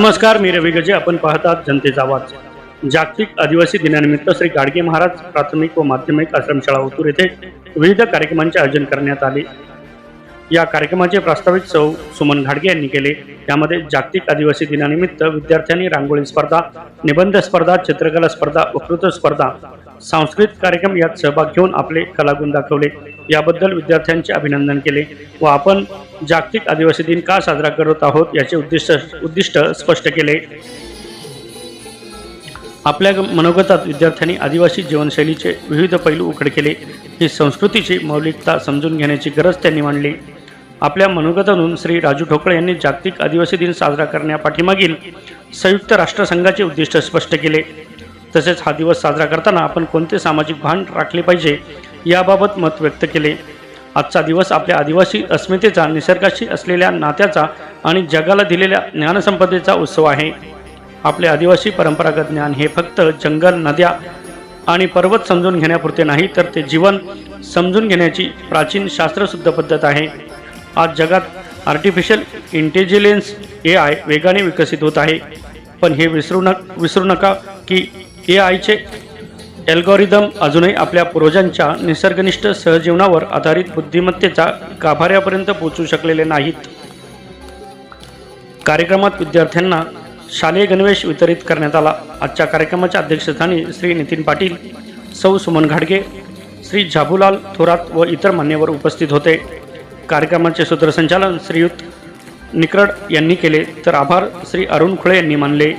नमस्कार मी रवी गजे. आपण पाहतात जनतेचा आवाज. जागतिक आदिवासी दिनानिमित्त श्री गाडगे महाराज प्राथमिक व माध्यमिक आश्रमशाळा ओतूर येथे विविध कार्यक्रमांचे आयोजन करण्यात आले. या कार्यक्रमाचे प्रास्ताविक सौ सुमन घाडगे यांनी केले. यामध्ये जागतिक आदिवासी दिनानिमित्त विद्यार्थ्यांनी रांगोळी स्पर्धा निबंध स्पर्धा चित्रकला स्पर्धा वक्तृत्व स्पर्धा सांस्कृतिक कार्यक्रम यात सहभाग घेऊन आपले कलागुण दाखवले. याबद्दल विद्यार्थ्यांचे अभिनंदन केले व आपण जागतिक आदिवासी दिन का साजरा करत आहोत याचे उद्दिष्ट उद्दिष्ट स्पष्ट केले. आपल्या मनोगतात विद्यार्थ्यांनी आदिवासी जीवनशैलीचे विविध पैलू उघड केले. ही संस्कृतीची मौलिकता समजून घेण्याची गरज त्यांनी मांडली. आपल्या मनोगतातून श्री राजू ठोकळे यांनी जागतिक आदिवासी दिन साजरा करण्यापाठीमागील संयुक्त राष्ट्रसंघाचे उद्दिष्ट स्पष्ट केले. तसेच हा दिवस साजरा करताना आपण कोणते सामाजिक भान राखले पाहिजे याबाबत मत व्यक्त केले. आजचा दिवस आपल्या आदिवासी अस्मितेचा निसर्गाशी असलेल्या नात्याचा आणि जगाला दिलेल्या ज्ञानसंपदेचा उत्सव आहे. आपले आदिवासी परंपरागत ज्ञान हे फक्त जंगल नद्या आणि पर्वत समजून घेण्यापुरते नाही तर ते जीवन समजून घेण्याची प्राचीन शास्त्रशुद्ध पद्धत आहे. आज जगात आर्टिफिशियल इंटेलिजन्स ए आय वेगाने विकसित होत आहे. पण हे विसरू न विसरू नका की ए आयचे अल्गोरिदम अजूनही आपल्या पूर्वजांच्या निसर्गनिष्ठ सहजीवनावर आधारित बुद्धिमत्तेचा गाभाऱ्यापर्यंत पोहोचू शकलेले नाहीत. कार्यक्रमात विद्यार्थ्यांना शालेय गणवेश वितरित करण्यात आला. आजच्या कार्यक्रमाच्या अध्यक्षस्थानी श्री नितीन पाटील सौ सुमन घाडगे श्री झाबूलाल थोरात व इतर मान्यवर उपस्थित होते. कार्यक्रमाचे सूत्रसंचालन श्रीयुत निकरड यांनी केले. तर आभार श्री अरुण खुळे यांनी मानले.